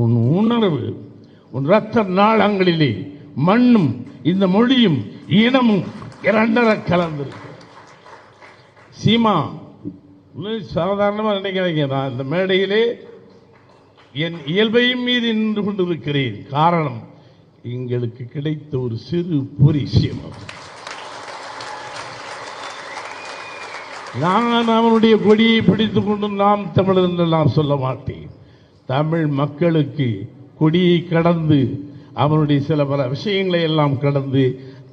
உன் உணர்வு உன் ரத்த நாளங்களிலே மண்ணும் இந்த மொழியும் இனமும் இரண்டர கலந்திருக்கு. சீமா சாதாரணமாக நினைக்கிறீங்க நான் இந்த மேடையிலே என் இயல்பையும் மீறி நின்று கொண்டிருக்கிறேன். காரணம் எங்களுக்கு கிடைத்த ஒரு சிறு பொரிசியம் நான் அவனுடைய கொடியை பிடித்துக் கொண்டு நாம் தமிழர் என்று நான் சொல்ல மாட்டேன். தமிழ் மக்களுக்கு கொடியை கடந்து அவனுடைய சில பல விஷயங்களை எல்லாம் கடந்து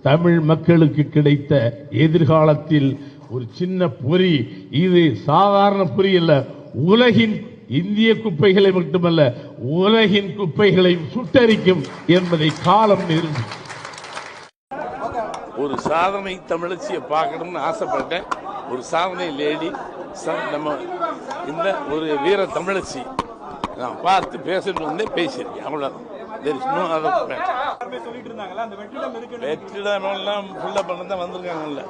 தமிழ் மக்களுக்கு கிடைத்த எதிர்காலத்தில் ஒரு சின்ன பொறி இது சாதாரண பொறி அல்ல உலகின் இந்திய குப்பைகளை மட்டுமல்ல உலகின் குப்பைகளை சுட்டரிக்கும் என்பதை காலம் நிறுவும் ஒரு சாதனை தமிழச்சியை பார்க்கணும்னு ஆசைப்பட்டேன். ஒரு சாதனை லேடி நம்ம இந்த ஒரு வீர தமிழச்சி. நான் பார்த்து பேசணும் வந்து பேசியிருக்கேன் அவ்வளோதான் வெற்றிடம் எல்லாம் ஃபுல்லாக பண்ண தான் வந்திருக்காங்கல்ல.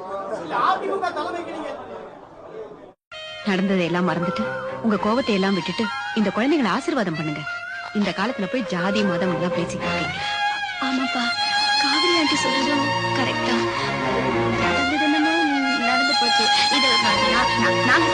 நடந்ததை எல்லாம் மறந்துட்டு உங்க கோபத்தை எல்லாம் விட்டுட்டு இந்த குழந்தைகளை ஆசீர்வாதம் பண்ணுங்க. இந்த காலத்துல போய் ஜாதி மதம் எல்லாம் பேசிட்டு இருக்கீங்க. ஆமாப்பா காவிரி ஆண்டி சொல்றதும் கரெக்டா நடந்து போச்சு. இது நாங்க